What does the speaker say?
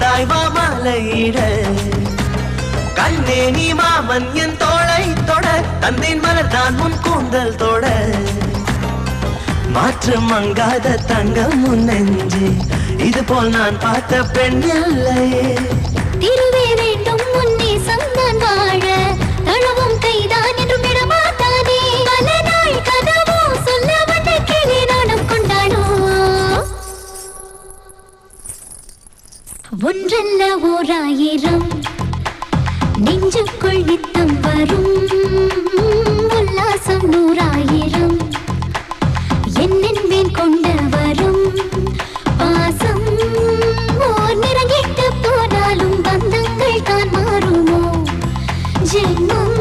வந்தாய் வா மாலையிட. கண்ணே நீ மாமன் என் தோளை தொட. தந்தையின் மலர் தான் முன் கூந்தல் தொட. மாற்று மங்காத தங்கம் முன்னெஞ்சு இது போல் நான் பார்த்த பெண் இல்லை. ஒன்றல்ல ஓர் ஆயிரம் நெஞ்சுக்குள் நித்தம் வரும். உல்லாசம் நூறாயிரம். என்னென் மேல் கொண்டு வரும். பாசம் ஓர் நிறங்கிட்டு போனாலும் பந்தங்கள் தான் மாறுமோ? ஜென்மம்